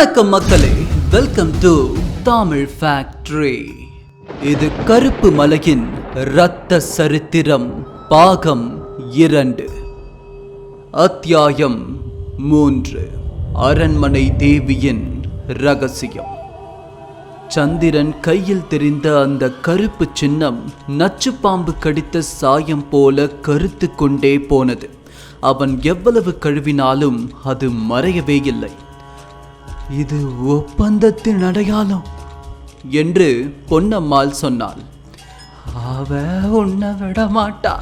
வணக்கம் மக்களே. Welcome to Tamil factory இது கருப்பு மலையின் இரத்த சரித்திரம் பாகம் இரண்டு. அத்தியாயம் மூன்று. அரண்மனை தேவியின் ரகசியம். சந்திரன் கையில் தெரிந்த அந்த கருப்பு சின்னம் நச்சு பாம்பு கடித்த சாயம் போல கருத்து கொண்டே போனது. அவன் எவ்வளவு கழுவினாலும் அது மறையவே இல்லை. இது ஒப்பந்தத்தின் அடையாளம் என்று பொன்னம்மாள் சொன்னாள். அவ உன்னை விட மாட்டா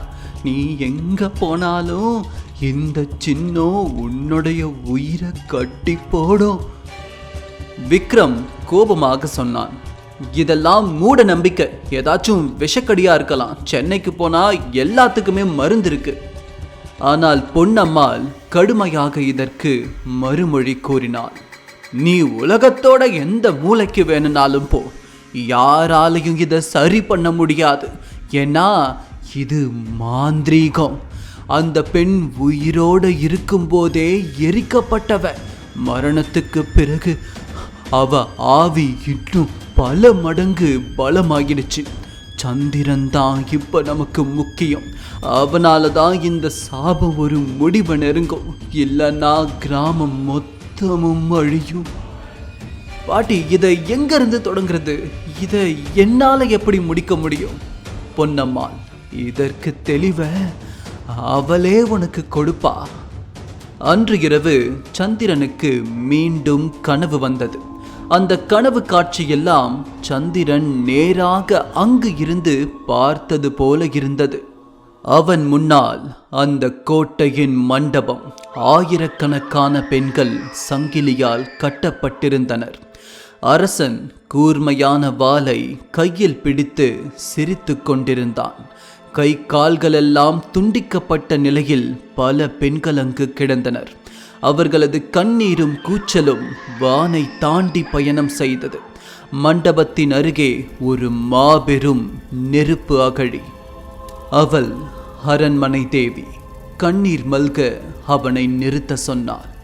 நீ எங்க போனாலும் இந்த சின்னம் உன்னுடைய உயிரை கட்டி போடும். விக்ரம் கோபமாக சொன்னான். இதெல்லாம் மூட நம்பிக்கை. ஏதாச்சும் விஷக்கடியா இருக்கலாம். சென்னைக்கு போனா எல்லாத்துக்குமே மருந்து இருக்கு. ஆனால் பொன்னம்மாள் கடுமையாக இதற்கு மறுமொழி கூறினாள். நீ உலகத்தோட எந்த மூலைக்கு வேணும்னாலும் போ. யாராலையும் இதை சரி பண்ண முடியாது. ஏன்னா இது மாந்திரீகம். அந்த பெண் உயிரோடு இருக்கும்போதே எரிக்கப்பட்டவ. மரணத்துக்கு பிறகு அவ ஆவி இன்னும் பல மடங்கு பலமாகிடுச்சு சந்திரன் தான் இப்போ நமக்கு முக்கியம். அவனால தான் இந்த சாபம் ஒரு முடிவு நெருங்கும். இல்லைன்னா கிராமம் மொத்தமும் அழியும். பாட்டி இதை எங்கேருந்து தொடங்குறது? இதை என்னால் எப்படி முடிக்க முடியும்? பொன்னம்மாள் இதற்கு தெளிவை அவளே உனக்கு கொடுப்பா. அன்று இரவு சந்திரனுக்கு மீண்டும் கனவு வந்தது. அந்த கனவு காட்சியெல்லாம் சந்திரன் நேராக அங்கு இருந்து பார்த்தது போல இருந்தது. அவன் முன்னால் அந்த கோட்டையின் மண்டபம். ஆயிரக்கணக்கான பெண்கள் சங்கிலியால் கட்டப்பட்டிருந்தனர். அரசன் கூர்மையான வாளை கையில் பிடித்து சிரித்துக் கொண்டிருந்தான். கை கால்களெல்லாம் துண்டிக்கப்பட்ட நிலையில் பல பெண்கள் அங்கு கிடந்தனர். அவர்களது கண்ணீரும் கூச்சலும் வானை தாண்டி பயணம் செய்தது. மண்டபத்தின் அருகே ஒரு மாபெரும் நெருப்பு அகழி. அவள் அரண்மனை தேவி கண்ணீர் மல்க அவனை நிறுத்த சொன்னார்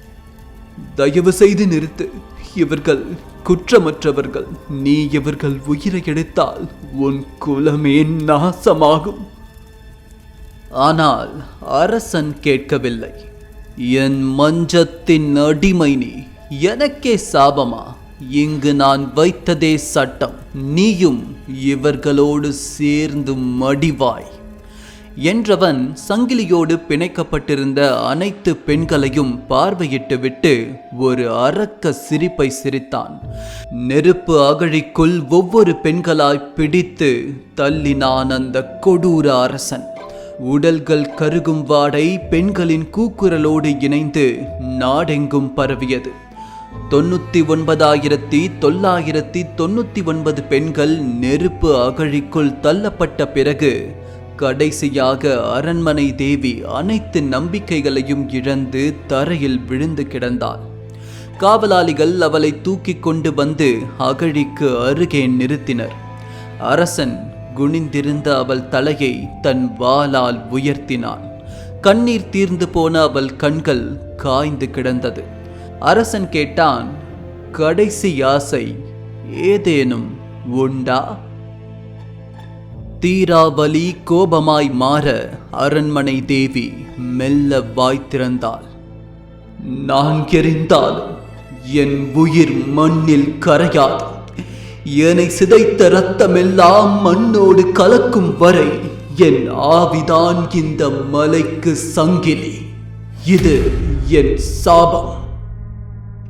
தயவு செய்து நிறுத்து. இவர்கள் குற்றமற்றவர்கள். நீ இவர்கள் உயிரை எடுத்தால் உன் குலமே நாசமாகும். ஆனால் அரசன் கேட்கவில்லை. என் மஞ்சத்தின் அடிமை நீ. எனக்கே சாபமா? இங்கு நான் வைத்ததே சட்டம். நீயும் இவர்களோடு சேர்ந்து மடிவாய் என்றவன் சங்கிலியோடு பிணைக்கப்பட்டிருந்த அனைத்து பெண்களையும் பார்வையிட்டுவிட்டு ஒரு அரக்க சிரிப்பை சிரித்தான். நெருப்பு அகழிக்குள் ஒவ்வொரு பெண்களாய் பிடித்து தள்ளினான் அந்த கொடூர அரசன். உடல்கள் கருகும் வாடை பெண்களின் கூக்குரலோடு இணைந்து நாடெங்கும் பரவியது. தொண்ணூத்தி ஒன்பதாயிரத்தி தொள்ளாயிரத்தி தொண்ணூத்தி ஒன்பது பெண்கள் நெருப்பு அகழிக்குள் தள்ளப்பட்ட பிறகு கடைசியாக அரண்மனை தேவி அனைத்து நம்பிக்கைகளையும் இழந்து தரையில் விழுந்து கிடந்தாள். காவலாளிகள் அவளை தூக்கிக் கொண்டு வந்து அகழிக்கு அருகே நிறுத்தினர். அரசன் குனிந்திருந்த அவள் தலையை தன் வாளால் உயர்த்தினான். கண்ணீர் தீர்ந்து போன அவள் கண்கள் காய்ந்து கிடந்தது. அரசன் கேட்டான் கடைசி யாசை ஏதேனும் உண்டா? தீராவலி கோபமாய் மாற அரண்மனை தேவி மெல்ல வாய் திறந்தாள். நான் எரிந்தால் என் உயிர் மண்ணில் கரையாது. என்னை சிதைத்த ரத்தமெல்லாம் மண்ணோடு கலக்கும் வரை என் ஆவிதான் இந்த மலைக்கு சங்கிலி. இது என் சாபம்.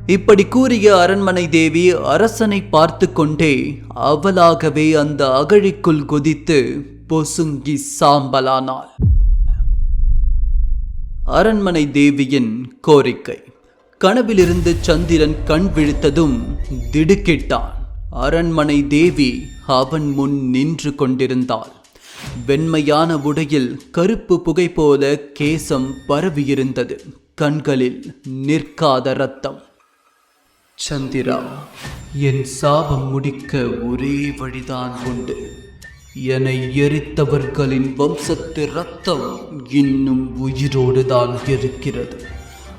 இப்படி கூறிய அரண்மனை தேவி அரசனை பார்த்து கொண்டே அவளாகவே அந்த அகழிக்குள் குதித்து பொசுங்கி சாம்பலானாள். அரண்மனை தேவியின் கோரிக்கை. கனவிலிருந்து சந்திரன் கண் விழித்ததும் திடுக்கிட்டான். அரண்மனை தேவி அவன் முன் நின்று கொண்டிருந்தாள். வெண்மையான உடையில் கருப்பு புகை போல கேசம் பரவியிருந்தது. கண்களில் நிற்காத ரத்தம். சந்திரா என் சாபம் முடிக்க ஒரே வழிதான் உண்டு. என்னை எரித்தவர்களின் வம்சத்து ரத்தம் இன்னும் உயிரோடு தான் இருக்கிறது.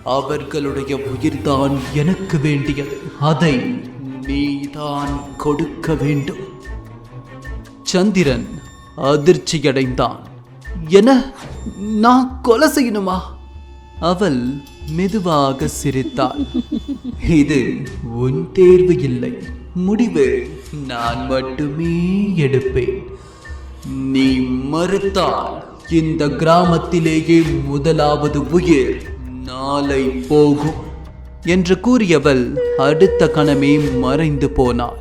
அவர்களுடைய உயிர்தான் எனக்கு வேண்டியது. அதை நீதான் கொடுக்க வேண்டும். சந்திரன் அதிர்ச்சியடைந்தான். என நான் கொலை செய்யணுமா? அவள் மெதுவாக சிரித்தாள். இது உன் தேர்வு இல்லை. முடிவு நான் மட்டுமே எடுப்பேன். நீ மறுத்தால் இந்த கிராமத்திலேயே முதலாவது உயிர் நாளை போகும் என்று கூறியவள் அடுத்த கணமே மறைந்து போனாள்.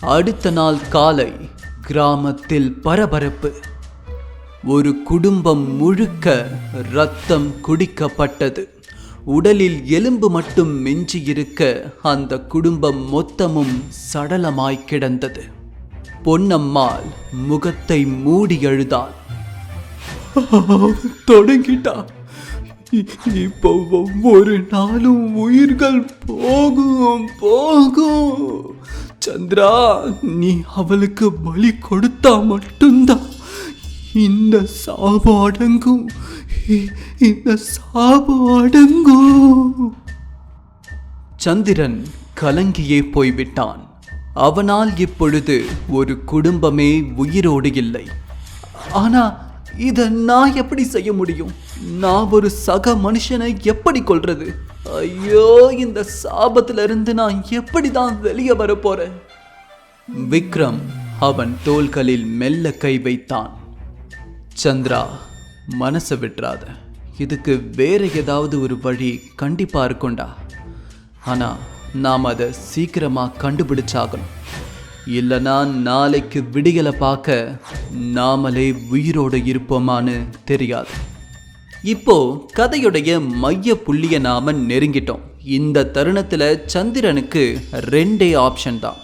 அடுத்த நாள் காலை கிராமத்தில் பரபரப்பு. ஒரு குடும்பம் முழுக்க ரத்தம் குடிக்கப்பட்டது. உடலில் எலும்பு மட்டும் மிஞ்சியிருக்க அந்த குடும்பம் மொத்தமும் சடலமாய் கிடந்தது. பொன்னம்மாள் முகத்தை மூடி அழுதாள். தொடங்கிட்டா. இப்போ ஒவ்வொரு நாளும் உயிர்கள் போகும் போகும். சந்திரா நீ அவளுக்கு பலி கொடுத்தா மட்டும்தான். இந்த சாபம் அடங்கும் இந்த சாபம் அடங்கும் சந்திரன் கலங்கியே போய்விட்டான். அவனால் இப்பொழுது ஒரு குடும்பமே உயிரோடு இல்லை. ஆனா இதை நான் எப்படி செய்ய முடியும்? நான் ஒரு சக மனுஷனை எப்படி கொள்றது ஐயோ இந்த சாபத்திலிருந்து நான் எப்படி தான் வெளியே வரப்போறேன் விக்ரம் அவன் தோள்களில் மெல்ல கை வைத்தான். சந்திரா மனசை விட்டுறாத. இதுக்கு வேறு ஏதாவது ஒரு வழி கண்டிப்பாக இருக்கும்டா. ஆனால் நாம் அதை சீக்கிரமாக கண்டுபிடிச்சாகணும். இல்லைனா நாளைக்கு விடியலை பார்க்க நாமளே உயிரோடு இருப்போமான்னு தெரியாது. இப்போ கதையுடைய மைய புள்ளியை நாம நெருங்கிட்டோம். இந்த தருணத்தில் சந்திரனுக்கு ரெண்டே ஆப்ஷன் தான்.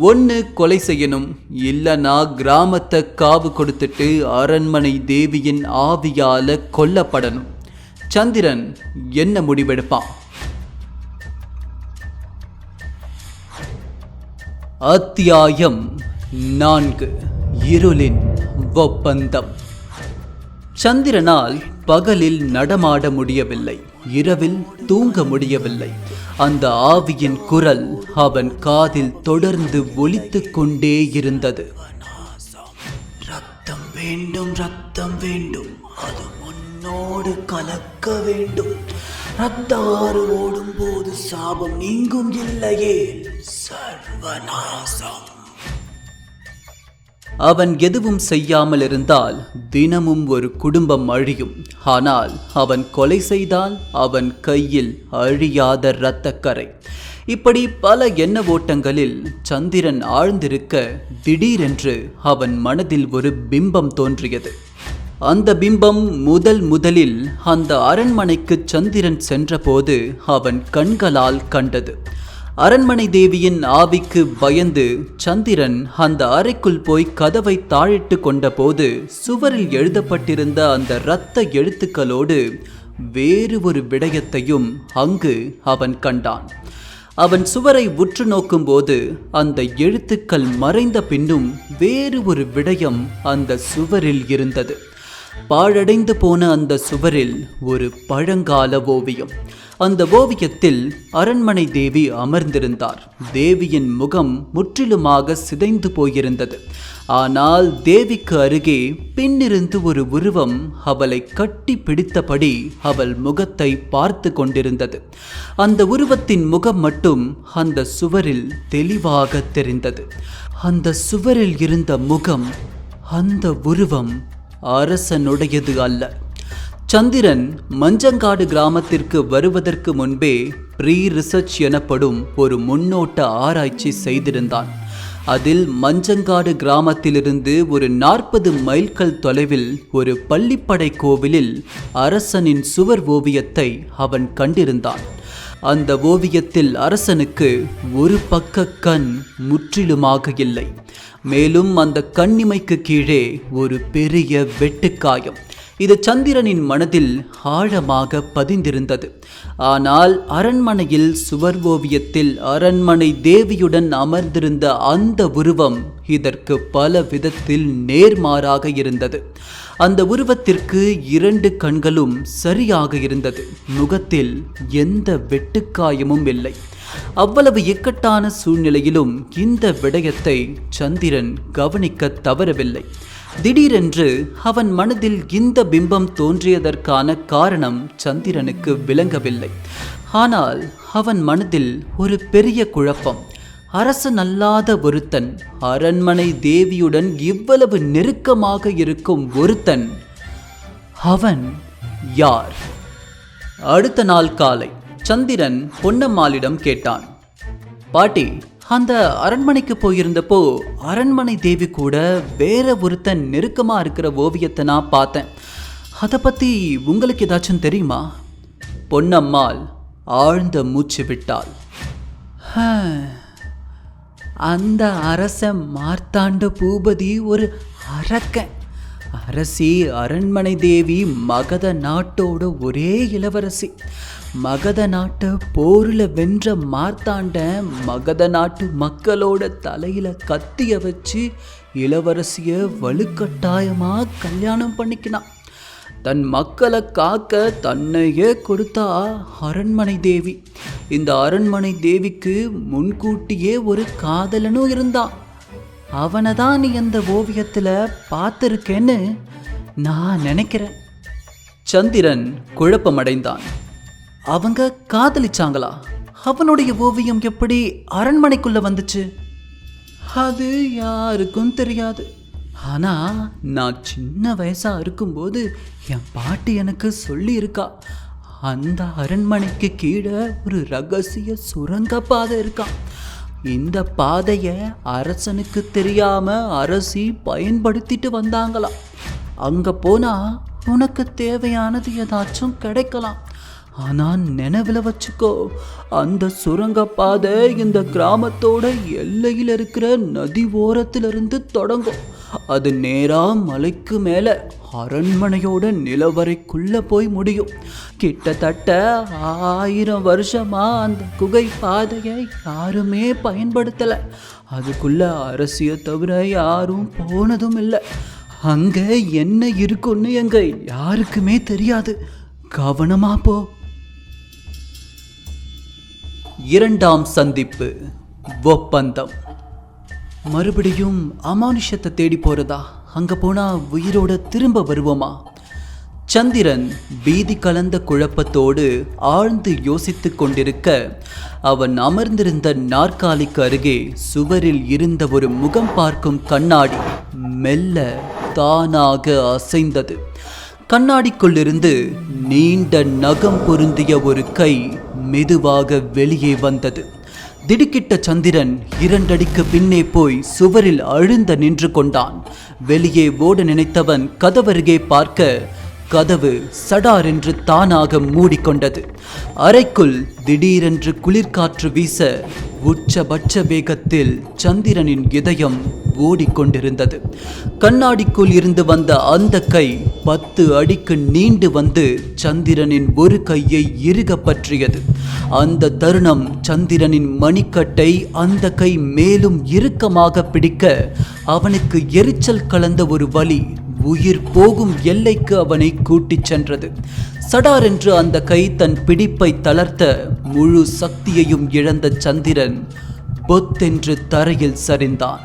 ஒன்று கொலை செய்யணும். இல்லைனா கிராமத்தை காவு கொடுத்துட்டு அரண்மனை தேவியின் ஆவியால் கொல்லப்படணும். சந்திரன் என்ன முடிவெடுப்பான்? அத்தியாயம் நான்கு. இருளின் ஒப்பந்தம். சந்திரனால் பகலில் நடமாட முடியவில்லை. இரவில் தூங்க முடியவில்லை. அந்த ஆவியின் குரல் அவன் காதில் தொடர்ந்து ஒலித்துக் கொண்டே இருந்தது. ரத்தம் வேண்டும் ரத்தம் வேண்டும். அது முன்னோடு கலக்க வேண்டும். ரத்த ஆறு ஓடும் போது சாபம் நீங்கும் இல்லையே. சர்வநாசம். அவன் எதுவும் செய்யாமல் இருந்தால் தினமும் ஒரு குடும்பம் அழியும். ஆனால் அவன் கொலை செய்தால் அவன் கையில் அழியாத இரத்தக்கரை. இப்படி பல எண்ண ஓட்டங்களில் சந்திரன் ஆழ்ந்திருக்க திடீரென்று அவன் மனதில் ஒரு பிம்பம் தோன்றியது. அந்த பிம்பம் முதல் முதலில் அந்த அரண்மனைக்கு சந்திரன் சென்றபோது அவன் கண்களால் கண்டது. அரண்மனை தேவியின் ஆவிக்கு பயந்து சந்திரன் அந்த அறைக்குள் போய் கதவை தாழிட்டு கொண்டபோது சுவரில் எழுதப்பட்டிருந்த அந்த இரத்த எழுத்துக்களோடு வேறு ஒரு விடயத்தையும் அங்கு அவன் கண்டான். அவன் சுவரை உற்று நோக்கும்போது அந்த எழுத்துக்கள் மறைந்த பின்னும் வேறு ஒரு விடயம் அந்த சுவரில் இருந்தது. பாழடைந்து போன அந்த சுவரில் ஒரு பழங்கால ஓவியம். அந்த ஓவியத்தில் அரண்மனை தேவி அமர்ந்திருந்தார். தேவியின் முகம் முற்றிலுமாக சிதைந்து போயிருந்தது. ஆனால் தேவிக்கு அருகே பின்னிருந்து ஒரு உருவம் அவளை கட்டி பிடித்தபடி அவள் முகத்தை பார்த்து கொண்டிருந்தது. அந்த உருவத்தின் முகம் மட்டும் அந்த சுவரில் தெளிவாக தெரிந்தது. அந்த சுவரில் இருந்த முகம் அந்த உருவம் அரசனுடையது அல்ல. சந்திரன் மஞ்சங்காடு கிராமத்திற்கு வருவதற்கு முன்பே ப்ரீ ரிசர்ச் எனப்படும் ஒரு முன்னோட்ட ஆராய்ச்சி செய்திருந்தான். அதில் மஞ்சங்காடு கிராமத்திலிருந்து ஒரு நாற்பது மைல்கள் தொலைவில் ஒரு பள்ளிப்படை கோவிலில் அரசனின் சுவர் ஓவியத்தை அவன் கண்டிருந்தான். அந்த ஓவியத்தில் அரசனுக்கு ஒரு பக்க கண் முற்றிலுமாக இல்லை. மேலும் அந்த கண்ணிமைக்கு கீழே ஒரு பெரிய வெட்டுக்காயம். இது சந்திரனின் மனதில் ஆழமாக பதிந்திருந்தது. ஆனால் அரண்மனையில் சுவர் ஓவியத்தில் அரண்மனை தேவியுடன் அமர்ந்திருந்த அந்த உருவம் இதற்கு பல விதத்தில் நேர்மாறாக இருந்தது. அந்த உருவத்திற்கு இரண்டு கண்களும் சரியாக இருந்தது. முகத்தில் எந்த வெட்டுக்காயமும் இல்லை. அவ்வளவு இக்கட்டான சூழ்நிலையிலும் இந்த விடயத்தை சந்திரன் கவனிக்க தவறவில்லை. திடீரென்று அவன் மனதில் இந்த பிம்பம் தோன்றியதற்கான காரணம் சந்திரனுக்கு விளங்கவில்லை. ஆனால் அவன் மனதில் ஒரு பெரிய குழப்பம். அரசன் அல்லாத ஒருத்தன் அரண்மனை தேவியுடன் இவ்வளவு நெருக்கமாக இருக்கும் ஒருத்தன் அவன் யார்? அடுத்த நாள் காலை சந்திரன் பொன்னம்மாளிடம் கேட்டான். பாட்டி அந்த அரண்மனைக்கு போயிருந்தப்போ அரண்மனை தேவி கூட வேற ஒருத்தன் நெருக்கமா இருக்கிற ஓவியத்தை நான் பார்த்தேன். அதை பத்தி உங்களுக்கு ஏதாச்சும் தெரியுமா? பொன்னம்மாள் ஆழ்ந்த மூச்சு விட்டாள். அந்த அரச மார்த்தாண்ட பூபதி ஒரு அரக்கன். அரசி அரண்மனை தேவி மகத நாட்டோட ஒரே இளவரசி. மகத நாட்டை போரில் வென்ற மார்த்தாண்ட மகத நாட்டு மக்களோட தலையில் கத்திய வச்சு இளவரசியை வலுக்கட்டாயமாக கல்யாணம் பண்ணிக்கினான் தன் மக்களை காக்க தன்னையே கொடுத்தா அரண்மனை தேவி. இந்த அரண்மனை தேவிக்கு முன்கூட்டியே ஒரு காதலனும் இருந்தான். அவனை தான் நீ அந்த ஓவியத்தில் பார்த்துருக்கேன்னு நான் நினைக்கிறேன். சந்திரன் குழப்பமடைந்தான். அவங்க காதலிச்சாங்களா? அவனுடைய ஓவியம் எப்படி அரண்மனைக்குள்ள வந்துச்சு? அது யாருக்கும் தெரியாது. ஆனா நான் சின்ன வயசா இருக்கும்போது என் பாட்டி எனக்கு சொல்லி இருக்கா அந்த அரண்மனைக்கு கீழே ஒரு ரகசிய சுரங்க பாதை இருக்கான் இந்த பாதையை அரசனுக்கு தெரியாம அரசி பயன்படுத்திட்டு வந்தாங்களாம் அங்க போனா உனக்கு தேவையானது ஏதாச்சும் கிடைக்கலாம். ஆனால் நினைவில் வச்சுக்கோ அந்த சுரங்கப்பாதை இந்த கிராமத்தோட எல்லையில் இருக்கிற நதி ஓரத்திலிருந்து தொடங்கும். அது நேராக மலைக்கு மேலே அரண்மனையோட நிலவரைக்குள்ள போய் முடியும். கிட்டத்தட்ட ஆயிரம் வருஷமாக அந்த குகை பாதையை யாருமே பயன்படுத்தலை. அதுக்குள்ள அரசியை தவிர யாரும் போனதும் இல்லை. அங்கே என்ன இருக்குன்னு எங்கே யாருக்குமே தெரியாது. கவனமாக போ. இரண்டாம் சந்திப்பு ஒப்பந்தம். மறுபடியும் அமானுஷத்தை தேடி போறதா? அங்க போனா உயிரோட திரும்ப வருவோமா? சந்திரன் பீதி கலந்த குழப்பத்தோடு ஆழ்ந்து யோசித்துக் கொண்டிருக்க அவன் அமர்ந்திருந்த நாற்காலிக்கு அருகே சுவரில் இருந்த ஒரு முகம் பார்க்கும் கண்ணாடி மெல்ல தானாக அசைந்தது. கண்ணாடிக்குள்ளிருந்து நீண்ட நகம் பொருந்திய ஒரு கை மெதுவாக வெளியே வந்தது. திடுக்கிட்ட சந்திரன் இரண்டடிக்கு பின்னே போய் சுவரில் அழுந்த நின்று கொண்டான். வெளியே ஓட நினைத்தவன் கதவருகே பார்க்க கதவு சடார் என்று தானாக மூடிக்கொண்டது. அறைக்குள் திடீரென்று குளிர்காற்று வீச உச்சபட்ச வேகத்தில் சந்திரனின் இதயம் ஓடிக்கொண்டிருந்தது. கண்ணாடிக்குள் இருந்து வந்த அந்த கை பத்து அடிக்கு நீண்டு வந்து சந்திரனின் ஒரு கையை இறுக பற்றியது அந்த தருணம் சந்திரனின் மணிக்கட்டை அந்த கை மேலும் இறுக்கமாக பிடிக்க அவனுக்கு எரிச்சல் கலந்த ஒரு வழி உயிர் போகும் எல்லைக்கு அவனை கூட்டிச் சென்றது. சடார் என்று அந்த கை தன் பிடிப்பை தளர்த்த முழு சக்தியையும் இழந்த சந்திரன் பொத்தென்று தரையில் சரிந்தான்.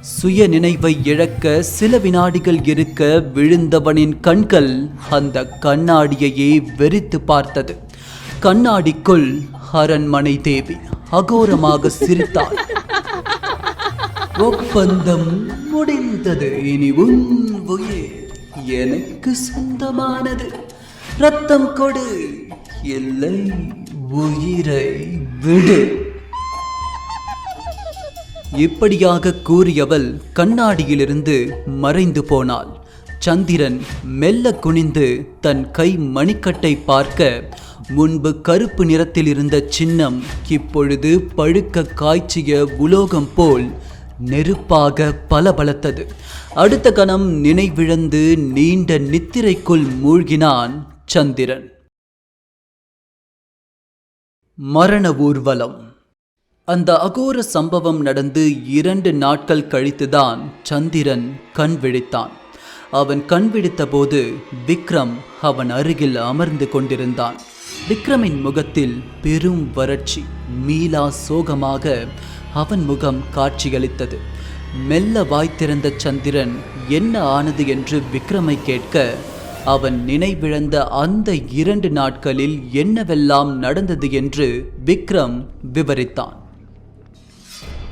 சுய நினைவை இழக்க சில வினாடிகள் இருக்க விழுந்தவனின் கண்கள் அந்த கண்ணாடியையே வெறித்து பார்த்தது. கண்ணாடிக்குள் அரண்மனை தேவி அகோரமாக சிரித்தாள். ஒப்பந்தம் முடிந்தது இனி உன் உயிர் எனக்கு சொந்தமானது. ரத்தம் கொடு இல்லை உயிரை விடு. இப்படியாக கூறியவள் கண்ணாடியிலிருந்து மறைந்து போனாள். சந்திரன் மெல்ல குனிந்து தன் கை மணிக்கட்டை பார்க்க முன்பு கருப்பு நிறத்தில் இருந்த சின்னம் இப்பொழுது பழுக்க காய்ச்சிய உலோகம் போல் நெருப்பாக பளபளத்தது. அடுத்த கணம் நினைவிழந்து நீண்ட நித்திரைக்குள் மூழ்கினான் சந்திரன். மரண ஊர்வலம். அந்த அகோர சம்பவம் நடந்து இரண்டு நாட்கள் கழித்துதான் சந்திரன் கண் விழித்தான். அவன் கண் விழித்தபோது விக்ரம் அவன் அருகில் அமர்ந்து கொண்டிருந்தான். விக்ரமின் முகத்தில் பெரும் வறட்சி மீளா சோகமாக அவன் முகம் காட்சியளித்தது. மெல்ல வாய்த்திருந்த சந்திரன் என்ன ஆனது? என்று விக்ரமை கேட்க அவன் நினைவிழந்த அந்த இரண்டு நாட்களில் என்னவெல்லாம் நடந்தது என்று விக்ரம் விவரித்தான்.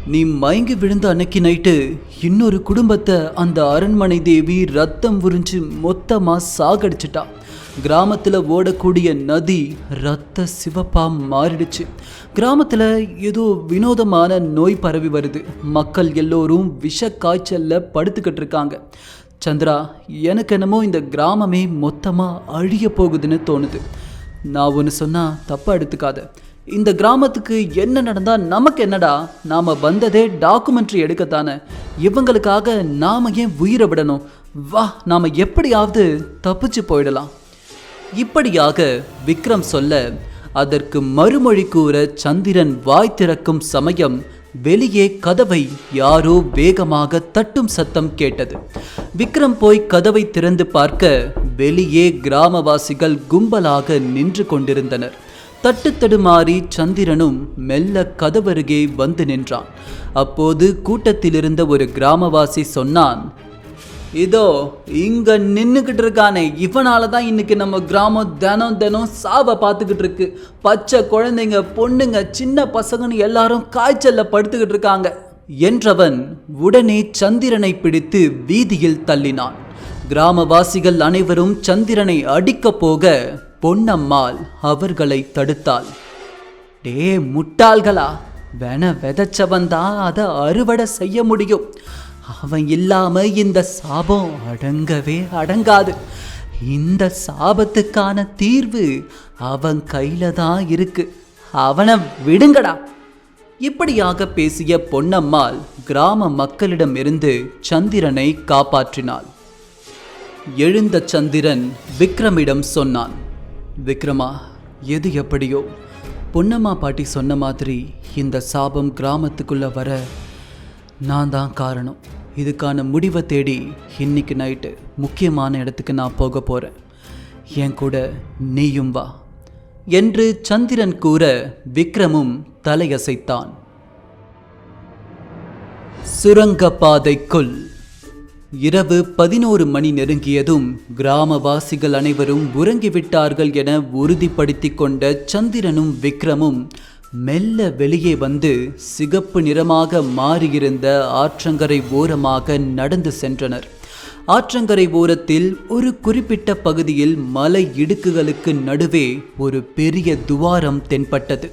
நீ மயங்கி விழுந்த அன்னைக்கு நைட்டு இன்னொரு குடும்பத்தை அந்த அரண்மனை தேவி ரத்தம் உறிஞ்சு மொத்தமாக சாகடிச்சிட்டா. கிராமத்தில் ஓடக்கூடிய நதி ரத்த சிவப்பாக மாறிடுச்சு. கிராமத்தில் ஏதோ வினோதமான நோய் பரவி வருது. மக்கள் எல்லோரும் விஷ காய்ச்சலில் படுத்துக்கிட்டு இருக்காங்க. சந்திரா எனக்கு என்னமோ இந்த கிராமமே மொத்தமாக அழிய போகுதுன்னு தோணுது. நான் ஒன்று சொன்னா தப்பாக எடுத்துக்காத. இந்த கிராமத்துக்கு என்ன நடந்தால் நமக்கு என்னடா? நாம் வந்ததே டாக்குமெண்ட்ரி எடுக்கத்தானே. இவங்களுக்காக நாம ஏன் உயிரை விடணும்? வா நாம் எப்படியாவது தப்பிச்சு போயிடலாம். இப்படியாக விக்ரம் சொல்ல அதற்கு மறுமொழி கூற சந்திரன் வாய் திறக்கும் சமயம் வெளியே கதவை யாரோ வேகமாக தட்டும் சத்தம் கேட்டது. விக்ரம் போய் கதவை திறந்து பார்க்க வெளியே கிராமவாசிகள் கும்பலாக நின்று கொண்டிருந்தனர். தட்டு தடுமாறி சந்திரனும் மெல்ல கதவருகே வந்து நின்றான். அப்போது கூட்டத்திலிருந்த ஒரு கிராமவாசி சொன்னான் இதோ இங்க நின்னுக்கிட்டு இருக்கானே. இவனால தான் இன்னைக்கு நம்ம கிராமம் தினம் தினம் சாவை பார்த்துக்கிட்டு இருக்கு. பச்சை குழந்தைங்க பொண்ணுங்க சின்ன பசங்கன்னு எல்லாரும் காய்ச்சல்ல படுத்துக்கிட்டு இருக்காங்க என்றவன் உடனே சந்திரனை பிடித்து வீதியில் தள்ளினான். கிராமவாசிகள் அனைவரும் சந்திரனை அடிக்கப் போக பொன்னம்மாள் அவர்களை தடுத்தாள். டே முட்டாள்களா வென விதைச்சவன் தான் அதை அறுவடை செய்ய முடியும். அவன் இல்லாம இந்த சாபம் அடங்கவே அடங்காது. இந்த சாபத்துக்கான தீர்வு அவன் கையில தான் இருக்கு. அவனை விடுங்கடா. இப்படியாக பேசிய பொன்னம்மாள் கிராம மக்களிடமிருந்து சந்திரனை காப்பாற்றினாள். எழுந்த சந்திரன் விக்ரமிடம் சொன்னான். விக்ரமா எது எப்படியோ? பொன்னம்மா பாட்டி சொன்ன மாதிரி இந்த சாபம் கிராமத்துக்குள்ளே வர நான் தான் காரணம். இதுக்கான முடிவை தேடி இன்னைக்கு நைட்டு முக்கியமான இடத்துக்கு நான் போக போகிறேன் என் கூட நீயும் வா என்று சந்திரன் கூற விக்ரமும் தலையசைத்தான். சுரங்கப்பாதைக்குள் இரவு பதினோரு மணி நெருங்கியதும் கிராமவாசிகள் அனைவரும் உறங்கிவிட்டார்கள் என உறுதிப்படுத்திக் கொண்ட சந்திரனும் விக்ரமும் மெல்ல வெளியே வந்து சிகப்பு நிறமாக மாறியிருந்த ஆற்றங்கரை ஓரமாக நடந்து சென்றனர். ஆற்றங்கரை ஓரத்தில் ஒரு குறிப்பிட்ட பகுதியில் மலை இடுக்குகளுக்கு நடுவே ஒரு பெரிய துவாரம் தென்பட்டது.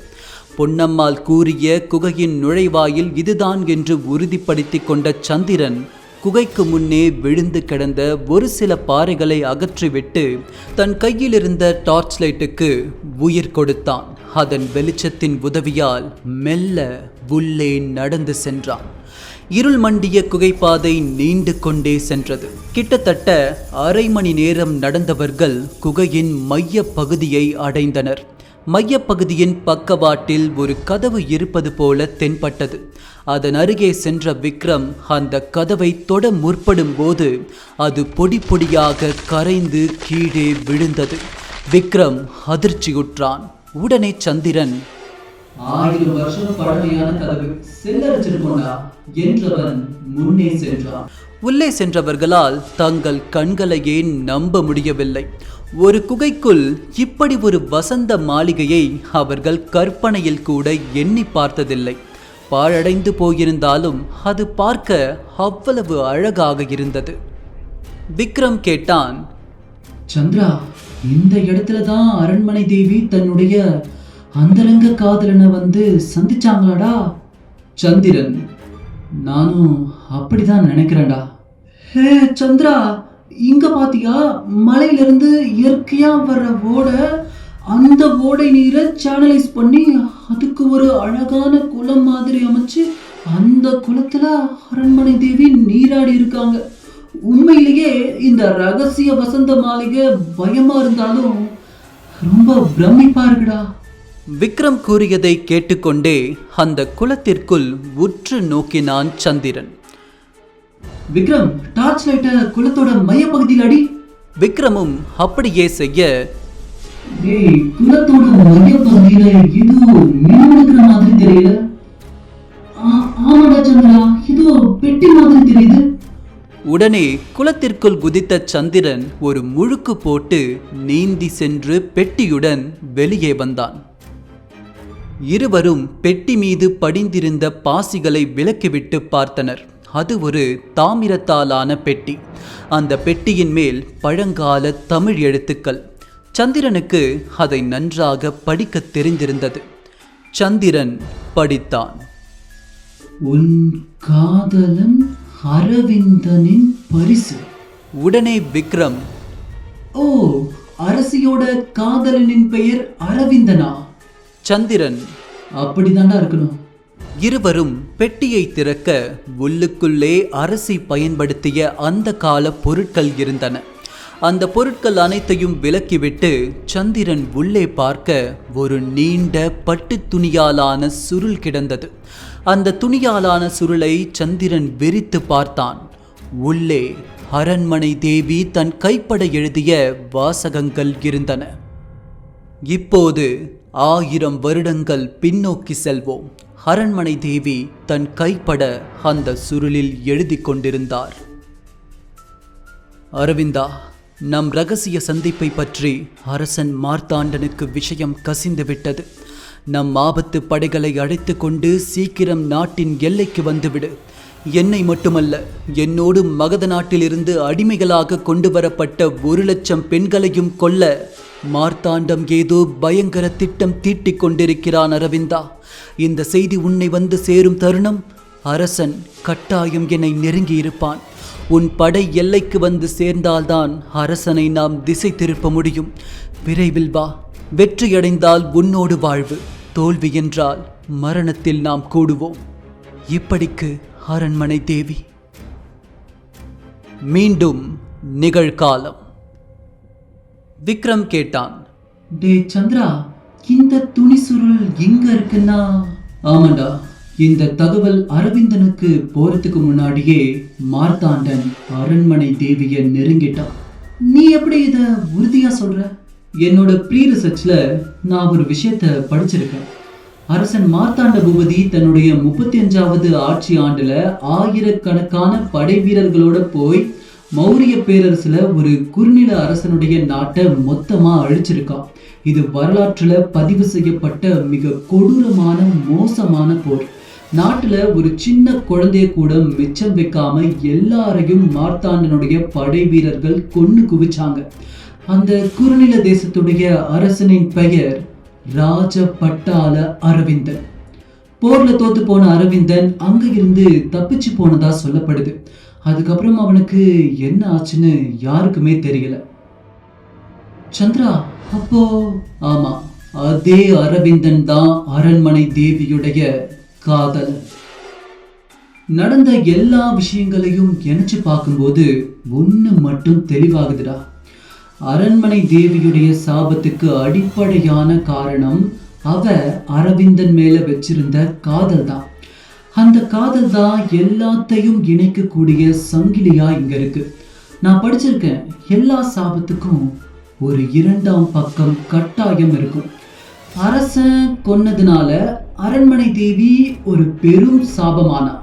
பொன்னம்மாள் கூறிய குகையின் நுழைவாயில் இதுதான் என்று உறுதிப்படுத்திக் கொண்ட சந்திரன் குகைக்கு முன்னே விழுந்து கிடந்த ஒரு சில பாறைகளை அகற்றிவிட்டு தன் கையில் இருந்த டார்ச் லைட்டுக்கு உயிர் கொடுத்தான். அதன் வெளிச்சத்தின் உதவியால் மெல்ல உள்ளே நடந்து சென்றான். இருள் மண்டிய குகைப்பாதை நீண்டு கொண்டே சென்றது. கிட்டத்தட்ட அரை மணி நேரம் நடந்தவர்கள் குகையின் மைய பகுதியை அடைந்தனர். மையப்பகுதியின் பக்கவாட்டில் ஒரு கதவு இருப்பது போல தென்பட்டது. அதன் அருகே சென்ற விக்ரம் அந்த கதவை தொட முற்படும் போது அது பொடி பொடியாக கரைந்து கீழே விழுந்தது. விக்ரம் அதிர்ச்சியுற்றான். உடனே சந்திரன் ஆயிரம் வருஷம் பழமையான கதவு. செல்லரிச்சிருக்கோண்டா என்றவன் முன்னே சென்றான். உள்ளே சென்றவர்களால் தங்கள் கண்களையே நம்ப முடியவில்லை. ஒரு குகைக்குள் இப்படி ஒரு வசந்த மாளிகையை அவர்கள் கற்பனையில் கூட எண்ணி பார்த்ததில்லை. பாழடைந்து போயிருந்தாலும் அது பார்க்க அவ்வளவு அழகாக இருந்தது. விக்ரம் கேட்டான் சந்திரா இந்த இடத்துல தான் அரண்மனை தேவி தன்னுடைய அந்தரங்க காதலனை வந்து சந்திச்சாங்களாடா? சந்திரன் நானும் அப்படிதான் நினைக்கிறேன்டா. ஹே சந்திரா இங்க பாத்தியா? மலையிலிருந்து இயற்கையா வர்ற ஓடை அந்த ஓடை நீரை சேனலைஸ் பண்ணி அதுக்கு ஒரு அழகான குளம் மாதிரி அமைச்சு அந்த குளத்துல அரண்மனை தேவி நீராடி இருக்காங்க. உண்மையிலேயே இந்த ரகசிய வசந்த மாளிகை பயமா இருந்தாலும் ரொம்ப பிரமிப்பா இருக்குடா. விக்ரம் கூறியதை கேட்டுக்கொண்டே அந்த குளத்திற்குள் உற்று நோக்கினான் சந்திரன். விக்ரம் டார்ச் லைட்டை குளத்தோட மையப்பகுதியில் அடி. விக்ரமும் அப்படியே செய்ய ஏய் குளத்தோட மையப்பகுதியில ஏதோ மின்னுக்கிற மாதிரி தெரியல. ஆமாடா சந்திரா ஏதோ பெட்டி மாதிரி தெரியுது. உடனே குளத்திற்குள் குதித்த சந்திரன் ஒரு முழுக்கு போட்டு நீந்தி சென்று பெட்டியுடன் வெளியே வந்தான். இருவரும் பெட்டி மீது படிந்திருந்த பாசிகளை விலக்கிவிட்டு பார்த்தனர். அது ஒரு தாமிரத்தாலான பெட்டி. அந்த பெட்டியின் மேல் பழங்கால தமிழ் எழுத்துக்கள். சந்திரனுக்கு அதை நன்றாக படிக்கத் தெரிந்திருந்தது. சந்திரன் படித்தான். உன் காதலன் அரவிந்தனின் பரிசு. உடனே விக்ரம் ஓ அரசியோட காதலனின் பெயர் அரவிந்தனா? சந்திரன் அப்படிதான்டா இருக்கணும். இருவரும் பெட்டியை திறக்க உள்ளுக்குள்ளே அரசி பயன்படுத்திய அந்த கால பொருட்கள் இருந்தன. அந்த பொருட்கள் அனைத்தையும் விலக்கிவிட்டு சந்திரன் உள்ளே பார்க்க ஒரு நீண்ட பட்டு துணியாலான சுருள் கிடந்தது. அந்த துணியாலான சுருளை சந்திரன் விரித்து பார்த்தான். உள்ளே அரண்மனை தேவி தன் கைப்பட எழுதிய வாசகங்கள் இருந்தன. இப்போது ஆயிரம் வருடங்கள் பின்னோக்கி செல்வோம். அரண்மனை தேவி தன் கைப்பட அந்த சுருளில் எழுதி கொண்டிருந்தார். அரவிந்தா நம் ரகசிய சந்திப்பை பற்றி அரசன் மார்த்தாண்டனுக்கு விஷயம் கசிந்துவிட்டது. நம் ஆபத்து படைகளை அழைத்து கொண்டு சீக்கிரம் நாட்டின் எல்லைக்கு வந்துவிடு. என்னை மட்டுமல்ல என்னோடு மகத நாட்டிலிருந்து அடிமைகளாக கொண்டு வரப்பட்ட ஒரு லட்சம் பெண்களையும் கொல்ல மார்த்தாண்டம் ஏதோ பயங்கர திட்டம் தீட்டிக் கொண்டிருக்கிறான் அரவிந்தா. இந்த செய்தி உன்னை வந்து சேரும் தருணம் அரசன் கட்டாயம் என்னை நெருங்கியிருப்பான். உன் படை எல்லைக்கு வந்து சேர்ந்தால்தான் அரசனை நாம் திசை திருப்ப முடியும். விரைவில் வா. வெற்றியடைந்தால் உன்னோடு வாழ்வு. தோல்வி என்றால் மரணத்தில் நாம் கூடுவோம். இப்படிக்கு அரண்மனை தேவி. மீண்டும் நிகழ்காலம். விக்ரம் கேட்டான். டே சந்திரா இந்த துணி சுருள் எங்க இருக்குன்னா? ஆமாண்டா. இந்த தகவல் அரவிந்தனுக்கு போறதுக்கு முன்னாடியே மார்த்தாண்டன் அரண்மனை தேவியை நெருங்கிட்டான். நீ எப்படி இத உறுதியா சொல்ற? என்னோட ப்ரீ ரிசர்ச்ல நான் ஒரு விஷயத்த படிச்சிருக்கேன். அரசன் மார்த்தாண்ட பூபதி தன்னுடைய முப்பத்தி அஞ்சாவது ஆட்சி ஆண்டுல ஆயிரக்கணக்கான படை வீரர்களோட போய் மௌரிய பேரரசுல ஒரு குறுநில அரசனுடைய நாட்டை மொத்தமா அழிச்சிருக்கான். இது வரலாற்றுல பதிவு செய்யப்பட்ட மிக கொடூரமான மோசமான போர். நாட்டுல ஒரு சின்ன குழந்தைய கூட மிச்சம் வைக்காம எல்லாரையும் மார்த்தாண்டனுடைய படை வீரர்கள் கொன்னு குவிச்சாங்க. அந்த குறுநில தேசத்துடைய அரசனின் பெயர் ராஜ பட்டாள அரவிந்தன். போர்ல தோத்து போன அரவிந்தன் அங்க இருந்து தப்பிச்சு போனதா சொல்லப்படுது. அதுக்கப்புறம் அவனுக்கு என்ன ஆச்சுன்னு யாருக்குமே தெரியல. சந்திரா அப்போ ஆமா அதே அரவிந்தன் தான் அரண்மனை தேவியுடைய காதல் நடந்த எல்லா விஷயங்களையும் நினைச்சு பார்க்கும்போது ஒன்று மட்டும் தெளிவாகுதுடா. அரண்மனை தேவியுடைய சாபத்துக்கு அடிப்படையான காரணம் அவ அரவிந்தன் மேல வச்சிருந்த காதல் தான் அந்த காதல் தான் எல்லாத்தையும் இணைக்கக்கூடிய சங்கிலியா இங்க இருக்கு. நான் படிச்சிருக்கேன் எல்லா சாபத்துக்கும் ஒரு இரண்டாம் பக்கம் கட்டாயம் இருக்கும். அரசன் கொன்னதுனால அரண்மனை தேவி ஒரு பெரும் சாபமானா.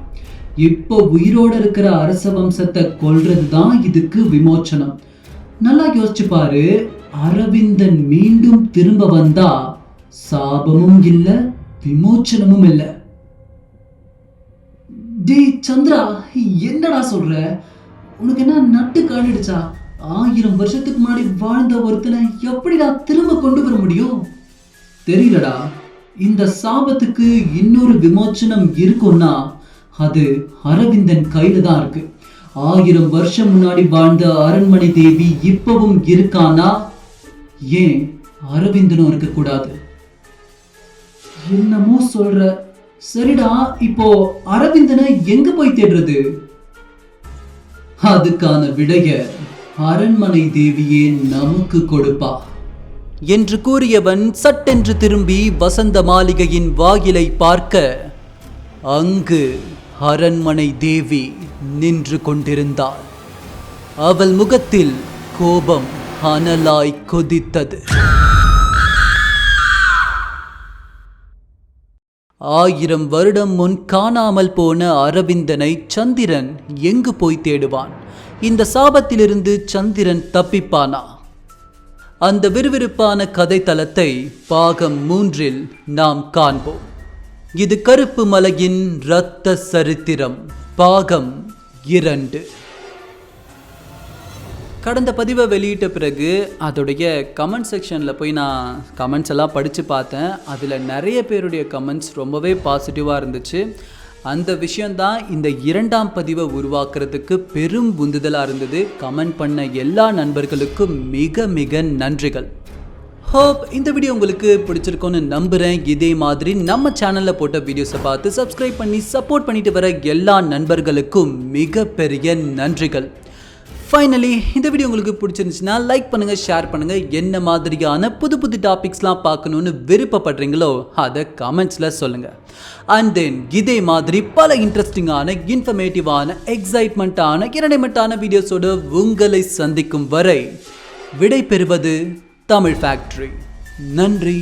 இப்போ உயிரோட இருக்கிற அரச வம்சத்தை கொல்றது தான் இதுக்கு விமோச்சனம். நல்லா யோசிச்சு பாரு அரவிந்தன் மீண்டும் திரும்ப வந்தா சாபமும் இல்ல விமோச்சனமும் இல்ல. டேய் சந்திரா என்னடா சொல்ற? உனக்கு என்ன நட்டு காணிடுச்சா ஆயிரம் வருஷத்துக்கு முன்னாடி வாழ்ந்த ஒருத்தனை எப்படிடா திரும்ப கொண்டு வர முடியும்? தெரியலடா. இந்த சாபத்துக்கு இன்னொரு விமோச்சனம் இருக்கும்னா அது அரவிந்தன் கையில தான் இருக்கு. ஆயிரம் வருஷம் முன்னாடி வாழ்ந்த அரண்மனை தேவி இப்பவும் இருக்கானா? ஏன் அரவிந்தனும் இருக்கக்கூடாது? என்னமோ சொல்ற. சரிடா இப்போ அரவிந்தனை எங்க போய் தேடுறது? அதுக்கான விடைய அரண்மனை தேவியே நமக்கு கொடுப்பா. என்று கூறியவன் சட்டென்று திரும்பி வசந்த மாளிகையின் வாயிலை பார்க்க அங்கு அரண்மனை தேவி நின்று கொண்டிருந்தாள். அவள் முகத்தில் கோபம் அனலாய் கொதித்தது. ஆயிரம் வருடம் முன் காணாமல் போன அரவிந்தனை சந்திரன் எங்கு போய் தேடுவான்? இந்த சாபத்திலிருந்து சந்திரன் தப்பிப்பானா? அந்த விறுவிறுப்பான கதை தளத்தை பாகம் மூன்றில் நாம் காண்போம். இது கருப்பு மலையின் இரத்த சரித்திரம் பாகம் இரண்டு. கடந்த பதிவை வெளியிட்ட பிறகு அதோடைய கமெண்ட் செக்ஷனில் போய் நான் கமெண்ட்ஸ் எல்லாம் படித்து பார்த்தேன். அதில் நிறைய பேருடைய கமெண்ட்ஸ் ரொம்பவே பாசிட்டிவாக இருந்துச்சு. அந்த விஷயந்தான் இந்த இரண்டாம் பதிவை உருவாக்குறதுக்கு பெரும் உந்துதலாக இருந்தது. கமெண்ட் பண்ண எல்லா நண்பர்களுக்கும் மிக மிக நன்றிகள். ஹோப் இந்த வீடியோ உங்களுக்கு பிடிச்சிருக்கோன்னு நம்புகிறேன் இதே மாதிரி நம்ம சேனலில் போட்ட வீடியோஸை பார்த்து சப்ஸ்கிரைப் பண்ணி சப்போர்ட் பண்ணிட்டு வர எல்லா நண்பர்களுக்கும் மிகப்பெரிய நன்றிகள். ஃபைனலி இந்த வீடியோ உங்களுக்கு பிடிச்சிருந்துச்சுன்னா லைக் பண்ணுங்கள் ஷேர் பண்ணுங்கள் என்ன மாதிரியான புது புது டாபிக்ஸ்லாம் பார்க்கணுன்னு விருப்பப்படுறீங்களோ அதை கமெண்ட்ஸில் சொல்லுங்கள் அண்ட் தென் இதே மாதிரி பல இன்ட்ரெஸ்டிங்கான இன்ஃபர்மேட்டிவான எக்ஸைட்மெண்ட்டான இரண்டைமெண்ட்டான வீடியோஸோடு உங்களை சந்திக்கும் வரை விடை பெறுவது தமிழ் ஃபேக்ட்ரி நன்றி.